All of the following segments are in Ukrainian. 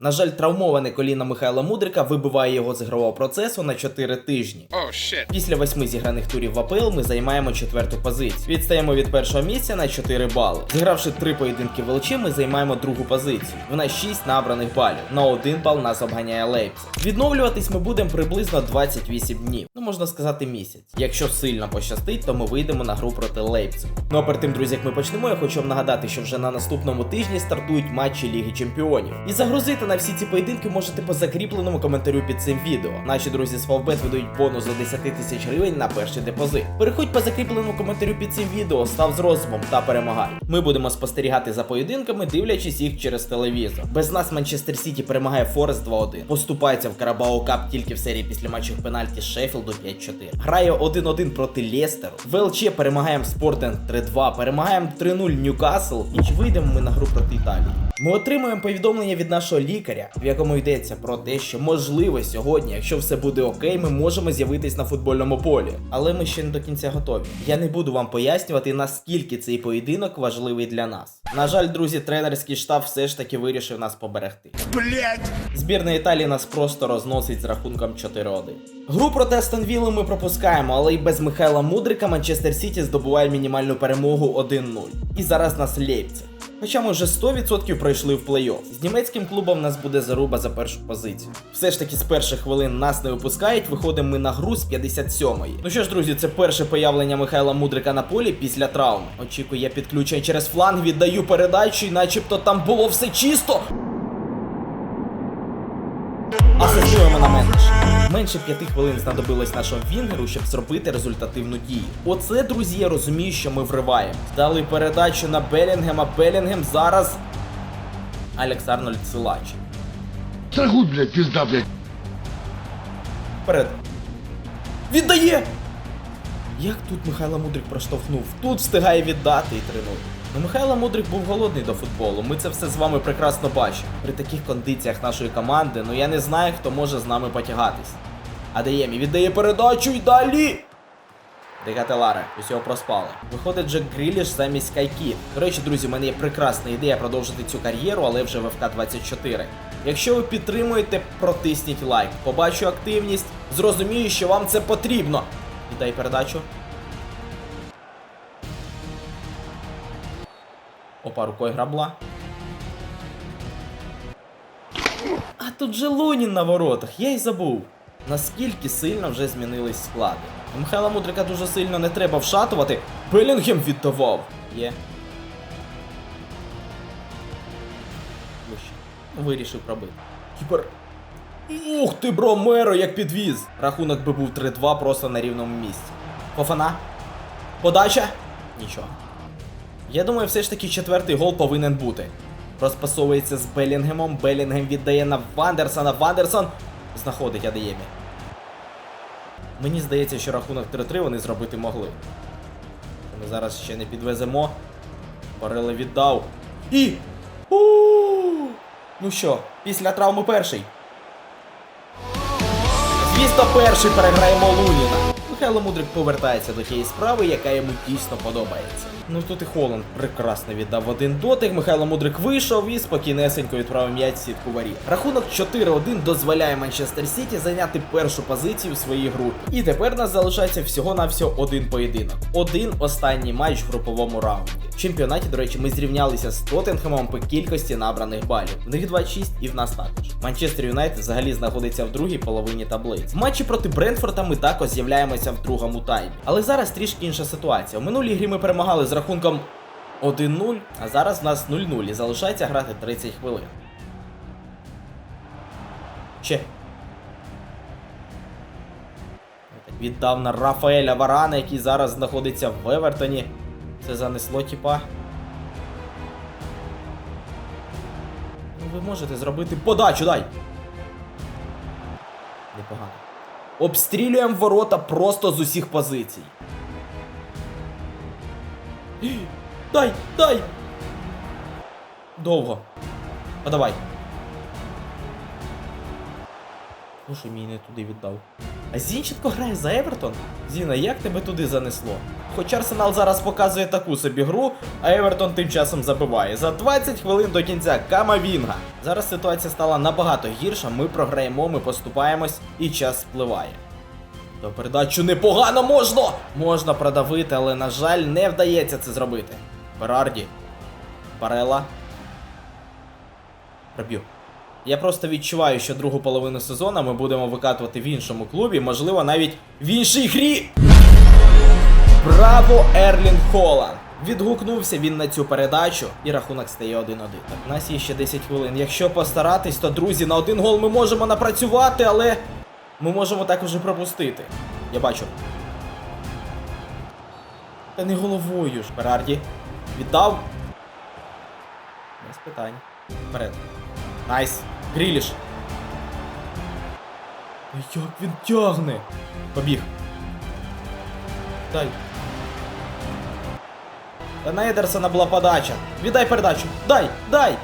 На жаль, травмоване коліно Михайла Мудрика вибиває його з ігрового процесу на 4 тижні. Oh shit. Після восьми зіграних турів в АПЛ ми займаємо четверту позицію. Відстаємо від першого місця на 4 бали. Зігравши три поєдинки в ЛЧ, ми займаємо другу позицію. В нас 6 набраних балів. На один бал нас обганяє Лейпциг. Відновлюватись ми будемо приблизно 28 днів. Ну можна сказати місяць. Якщо сильно пощастить, то ми вийдемо на гру проти Лейпцигу. Ну а перед тим, друзі, як ми почнемо, я хочу вам нагадати, що вже на наступному тижні стартують матчі Ліги Чемпіонів. І загрузити на всі ці поєдинки можете по закріпленому коментарю під цим відео. Наші друзі з Фавбет видають бонус за 10 тисяч гривень на перший депозит. Переходь по закріпленому коментарю під цим відео, став з розумом та перемагай. Ми будемо спостерігати за поєдинками, дивлячись їх через телевізор. Без нас Манчестер Сіті перемагає Форест 2-1. Поступається в Карабао Кап тільки в серії після матчів пенальті Шеффілду 5-4. Грає 1-1 проти Лестеру. В ЛЧ перемагаємо Спортинг 3-2, перемагаємо 3-0 Ньюкасл. І чи вийдемо ми на гру проти Італії? Ми отримуємо повідомлення від нашого лікаря, в якому йдеться про те, що можливо сьогодні, якщо все буде окей, ми можемо з'явитись на футбольному полі. Але ми ще не до кінця готові. Я не буду вам пояснювати, наскільки цей поєдинок важливий для нас. На жаль, друзі, тренерський штаб все ж таки вирішив нас поберегти. Блять. Збірна Італії нас просто розносить з рахунком 4-1. Гру проти Астон Вілли ми пропускаємо, але й без Михайла Мудрика Манчестер Сіті здобуває мінімальну перемогу 1-0. І зараз нас Лейпциг. Хоча ми вже 100% пройшли в плей-офф. З німецьким клубом нас буде заруба за першу позицію. Все ж таки з перших хвилин нас не випускають, виходимо ми на гру з 57-ї. Ну що ж, друзі, це перше появлення Михайла Мудрика на полі після травми. Очікує підключення через фланг, віддаю передачу, і начебто там було все чисто. Менше. П'яти хвилин знадобилось нашому Вінгеру, щоб зробити результативну дію. Оце, друзі, я розумію, що ми вриваємо. Дали передачу на Белінгема. Белінгем зараз. Алекс Арнольд Силач. Трагут, блядь, пизда, блядь. Вперед. Віддає! Як тут Михайло Мудрик проштовхнув? Тут встигає віддати і 3-0. Ну, Михайло Мудрик був голодний до футболу. Ми це все з вами прекрасно бачимо. При таких кондиціях нашої команди, ну я не знаю, хто може з нами потягатись. Адеємі віддає передачу і далі. Дегателаре, усього проспали. Виходить Джек Гріліш замість Кайкі. До речі, друзі, у мене є прекрасна ідея продовжити цю кар'єру, але вже в ФК-24. Якщо ви підтримуєте, протисніть лайк. Побачу активність, зрозумію, що вам це потрібно. Віддай передачу. Опа, рукою грабла. А тут же Лунін на воротах, я й забув. Наскільки сильно вже змінились склади. Михайла Мудрика дуже сильно не треба вшатувати. Белінгем віддавав. Є. Вище. Вирішив пробити. Кіпер. Ух ти, Бромеро, як підвіз! Рахунок би був 3-2 просто на рівному місці. Фофана. Подача? Нічого. Я думаю, все ж таки четвертий гол повинен бути. Розпасовується з Белінгемом. Белінгем віддає на Вандерсона. Вандерсон знаходить Адеємі. Мені здається, що рахунок 3-3 вони зробити могли. Ми зараз ще не підвеземо. Барели віддав. І. у Ну що, після травми перший. Звісно, перший переграємо Луніна. Михайло Мудрик повертається до тієї справи, яка йому дійсно подобається. Ну тут і Холланд прекрасно віддав один дотик. Михайло Мудрик вийшов і спокійнесенько відправив м'яч в сітку воріт. Рахунок 4-1 дозволяє Манчестер Сіті зайняти першу позицію в своїй групі. І тепер нас залишається всього-навсього один поєдинок. Один останній матч в груповому раунді. В чемпіонаті, до речі, ми зрівнялися з Тоттенхемом по кількості набраних балів. В них 26 і в нас також. Манчестер Юнайтед взагалі знаходиться в другій половині таблиць. В матчі проти Брентфорда ми також з'являємося в другому таймі. Але зараз трішки інша ситуація. У минулій грі ми перемагали з рахунком 1-0, а зараз в нас 0-0 і залишається грати 30 хвилин. Ще. Віддав на Рафаеля Варана, який зараз знаходиться в Евертоні. Це занесло тіпа. Ну ви можете зробити подачу, дай! Непогано. Обстрілюємо ворота просто з усіх позицій. Дай, дай! Довго. Подавай. Ну що мій не туди віддав. А Зінченко грає за Евертон? Зіна, як тебе туди занесло? Хоч Арсенал зараз показує таку собі гру, а Евертон тим часом забиває. За 20 хвилин до кінця Камавінга. Зараз ситуація стала набагато гірша, ми програємо, ми поступаємось і час спливає. До передачу непогано можна! Можна продавити, але, на жаль, не вдається це зробити. Берарді. Барела. Проб'ю. Я просто відчуваю, що другу половину сезону ми будемо викатувати в іншому клубі, можливо, навіть в іншій грі. Браво, Ерлін Холланд! Відгукнувся він на цю передачу, і рахунок стає 1-1. Так, у нас є ще 10 хвилин. Якщо постаратись, то друзі, на один гол ми можемо напрацювати, але ми можемо також і пропустити. Я бачу. Та не головою ж. Берарді. Віддав. Без питань. Вперед. Найс. Гріліш. Як він тягне. Побіг. Дай. На Едерсона була подача. Віддай передачу. Дай! Дай!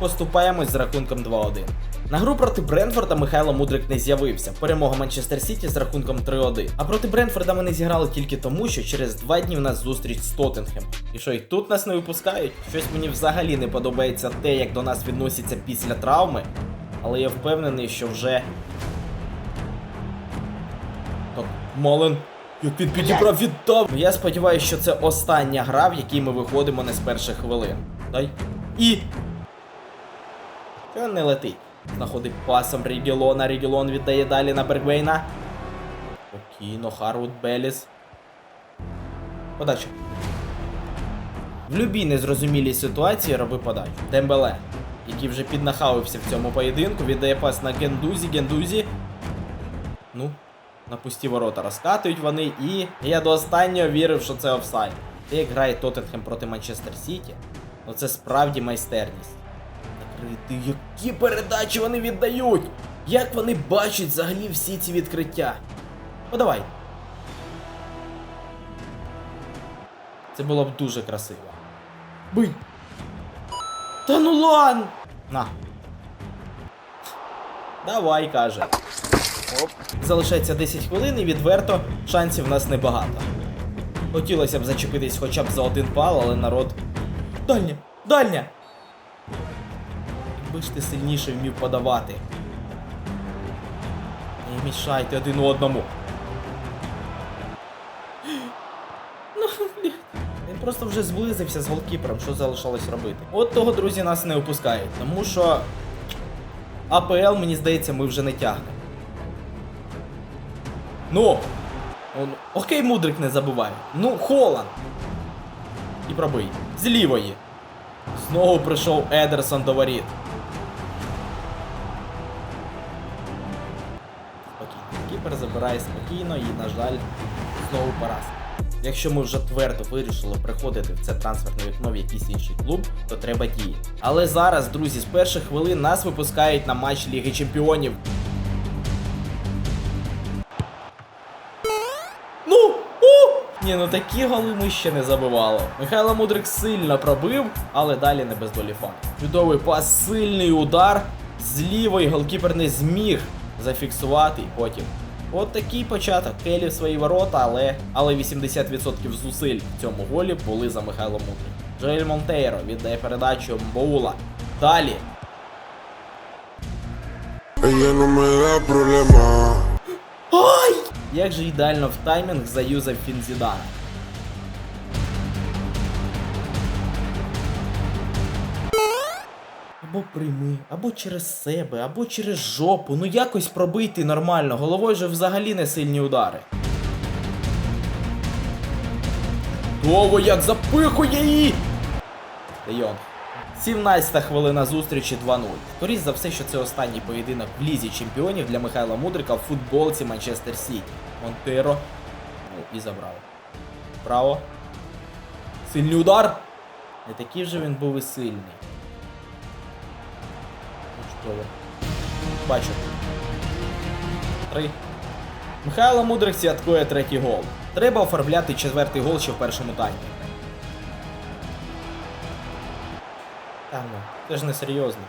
Поступаємось з рахунком 2-1. На гру проти Бренфорда Михайло Мудрик не з'явився. Перемога Манчестер Сіті з рахунком 3-1. А проти Бренфорда ми не зіграли тільки тому, що через два дні в нас зустріч з Тоттенхем. І що, і тут нас не випускають? Щось мені взагалі не подобається те, як до нас відносяться після травми. Але я впевнений, що вже. Так, Мален. Як він віддав. Я сподіваюся, що це остання гра, в якій ми виходимо не з перших хвилин. Дай. І. Він не летить. Знаходить пасом Рігілона. Рігілон віддає далі на Бергвейна. Спокійно, Харвуд Беліс. Подача. В любій незрозумілій ситуації роби подачу. Дембеле, який вже піднахавився в цьому поєдинку, віддає пас на Гендузі. Гендузі. Ну, на пусті ворота розкатують вони, і я до останнього вірив, що це офсайд. Те, як грає Тоттенхем проти Манчестер Сіті, ну це справді майстерність. Накрити, які передачі вони віддають! Як вони бачать взагалі всі ці відкриття? Подавай. Це було б дуже красиво. Бий! Та ну лан! На. Давай, каже. Оп. Залишається 10 хвилин і відверто шансів в нас небагато. Хотілося б зачепитись хоча б за один пал, але народ. Дальня! Дальня! Якби ж ти сильніше вмів подавати. Не мішайте один одному. Ну. Він просто вже зблизився з голкіпером, що залишалось робити. От того, друзі, нас не опускають, тому що АПЛ, мені здається, ми вже не тягнемо. Ну! Он... Окей, Мудрик не забуває. Ну, Холланд. І пробий. З лівої. Знову прийшов Едерсон до воріт. Спокійно. Кіпер забирає спокійно і, на жаль, знову поразка. Якщо ми вже твердо вирішили приходити в це трансферне вікно в якийсь інший клуб, то треба діяти. Але зараз, друзі, з перших хвилин нас випускають на матч Ліги Чемпіонів. Ні, ну такі голи ми ще не забивали. Михайло Мудрик сильно пробив, але далі не без долі фан. Чудовий пас, сильний удар. З лівої голкіпер не зміг зафіксувати і потім. От такий початок. Келі в свої ворота, але, але 80% зусиль в цьому голі були за Михайло Мудрик. Джоель Монтейро віддає передачу Мбаула. Далі. No me da problema. Ай! як же ідеально в таймінг заюзав Фінзідана. Або прийми, або через себе, або через жопу. Ну якось пробити нормально. Головою же взагалі не сильні удари. Дово як запихує її! Дейонг. 17-та хвилина зустрічі 2-0. Скоріше за все, що це останній поєдинок в лізі чемпіонів для Михайла Мудрика в футболці Манчестер Сіті. Монтеро. Ну і забрав. Право. Сильний удар. Не такий вже він був і сильний. Ну, Чудово. Бачу. Три. Михайло Мудрик святкує третій гол. Треба оформляти четвертий гол ще в першому таймі. Та ну, це ж не серйозно.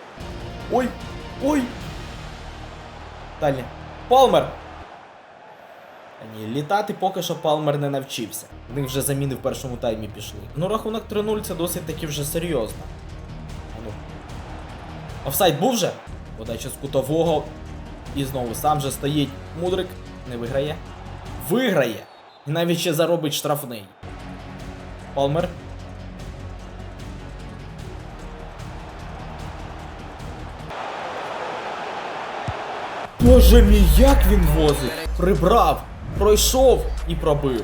Ой! Ой! Далі. Палмер! А Ні, літати поки що Палмер не навчився. В них вже заміни в першому таймі пішли. Ну, рахунок 3-0 це досить таки вже серйозно. А ну. Офсайд був же? Подача з кутового. І знову сам же стоїть. Мудрик не виграє. Виграє! І навіть ще заробить штрафний. Палмер. Боже мій, як він возив! Прибрав, пройшов і пробив.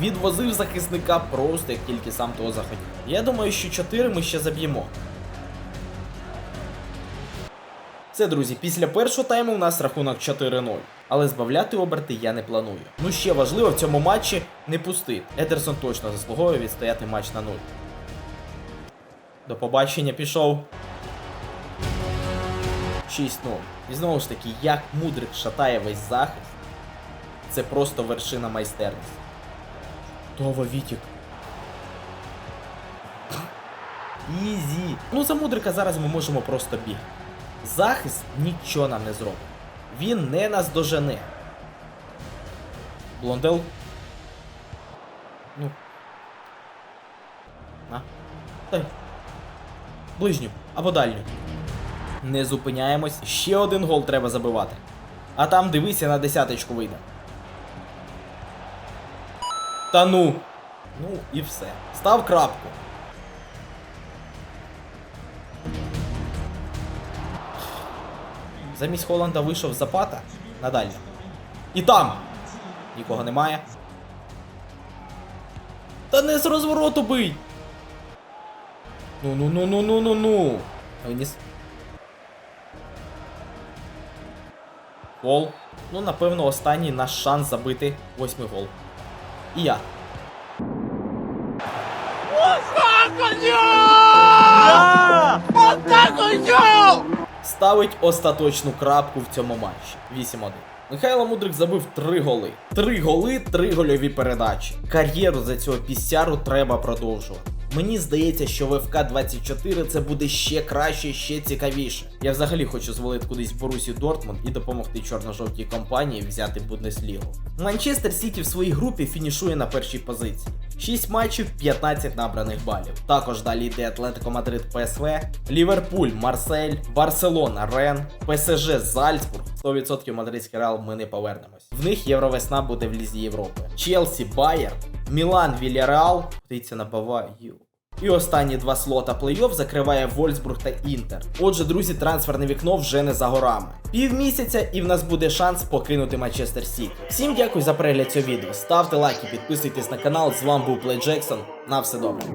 Відвозив захисника просто як тільки сам того захотів. Я думаю, що 4 ми ще заб'ємо. Це, друзі, після першого тайму у нас рахунок 4-0. Але збавляти оберти я не планую. Ну ще важливо в цьому матчі не пустити. Едерсон точно заслуговує відстояти матч на 0. До побачення пішов. 6-0. І знову ж таки, як мудрик шатає весь захист, це просто вершина майстерності. Това Вітік. Ізі. Ну за мудрика зараз ми можемо просто бігати. Захист нічого нам не зробить. Він не нас дожене. Блондел. Ну. А? Дай. Ближню або дальню. Не зупиняємось. Ще один гол треба забивати. А там дивися на десяточку вийде. Та ну. Ну і все. Став крапку. Замість Холланда вийшов Запата на дальню. І там! Нікого немає. Та не з розвороту бий! Ну ну ну ну ну ну ну. Виніс. Гол. Ну, напевно, останній наш шанс забити восьмий гол. І я. Ставить остаточну крапку в цьому матчі. 8-1. Михайло Мудрик забив 3 голи. 3 голи, 3 гольові передачі. Кар'єру за цього пісяру треба продовжувати. Мені здається, що в ФК 24 це буде ще краще, ще цікавіше. Я взагалі хочу звалити кудись в Борусі Дортмунд і допомогти чорно-жовтій компанії взяти Бундеслігу. Манчестер Сіті в своїй групі фінішує на першій позиції. 6 матчів, 15 набраних балів. Також далі йде Атлетико Мадрид ПСВ, Ліверпуль, Марсель, Барселона, Рен, ПСЖ, Зальцбург. 100% мадридський реал ми не повернемось. В них Євровесна буде в Лізі Європи. Челсі, Байер, Мілан, Вільяреал. Птиця на Баваю. І останні два слота плей-офф закриває Вольсбург та Інтер. Отже, друзі, трансферне вікно вже не за горами. Півмісяця і в нас буде шанс покинути Манчестер Сіті. Всім дякую за перегляд цього відео. Ставте лайки, підписуйтесь на канал. З вами був Плей Джексон. На все добре.